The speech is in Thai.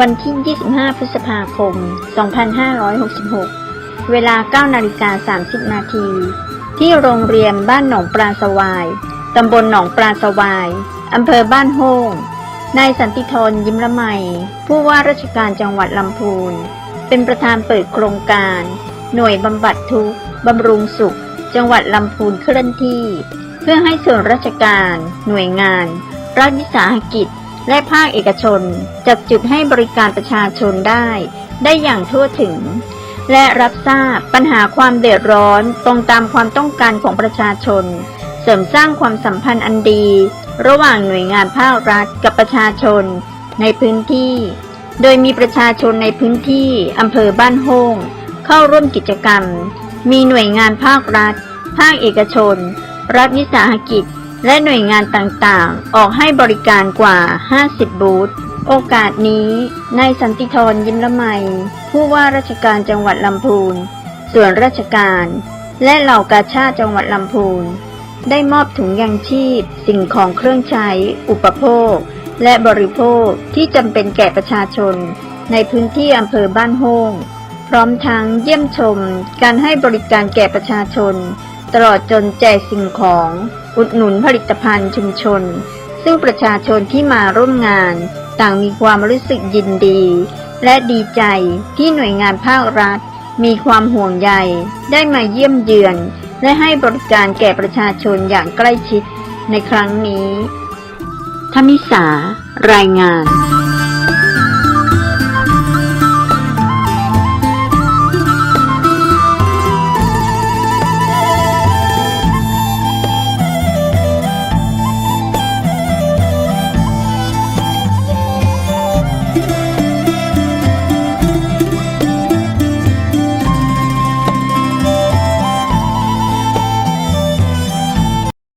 วันที่ 25 พฤษภาคม 2566 เวลา 9 นาฬิกา 30 นาที ที่โรงเรียนบ้านหนองปลาสวาย ตำบลหนองปลาสวาย อำเภอบ้านโฮงนายสันติธรยิ้มละไม ผู้ว่าราชการจังหวัดลำพูน เป็นประธานเปิดโครงการ หน่วยบำบัดทุกข์บำรุงสุข จังหวัดลำพูนเคลื่อนที่ เพื่อให้ส่วนราชการ หน่วยงาน รัฐวิสาหกิจ และภาคเอกชนจัดจุดให้บริการประชาชนได้ ได้อย่างทั่วถึง และรับทราบปัญหาความเดือดร้อนตรงตามความต้องการของประชาชน เสริมสร้างความสัมพันธ์อันดี ระหว่างหน่วยงานภาครัฐกับประชาชน ในพื้นที่ โดยมีประชาชนในพื้นที่อำเภอบ้านโฮ่งเข้าร่วมกิจกรรม มีหน่วยงานภาครัฐ ภาคเอกชน รัฐวิสาหกิจ และหน่วยงานต่างๆ ออกให้บริการกว่า 50 บูธ โอกาสนี้นายสันติธรยิ้มละไม ผู้ว่าราชการจังหวัดลำพูน ส่วนราชการ และเหล่ากาชาติจังหวัดลำพูน ได้มอบถุงยางชีพ สิ่งของเครื่องใช้ อุปโภค และบริโภคที่จำเป็นแก่ประชาชน ในพื้นที่อำเภอบ้านโฮ่งพร้อมทั้งเยี่ยมชม การให้บริการแก่ประชาชน ตลอดจนแจกสิ่งของ อุดหนุนผลิตภัณฑ์ชุมชน ซึ่งประชาชนที่มาร่วมงาน ต่างมีความรู้สึกยินดี และดีใจที่หน่วยงานภาครัฐ มีความห่วงใยได้มาเยี่ยมเยือน และให้บริการแก่ประชาชนอย่างใกล้ชิดในครั้งนี้ธมิสารายงาน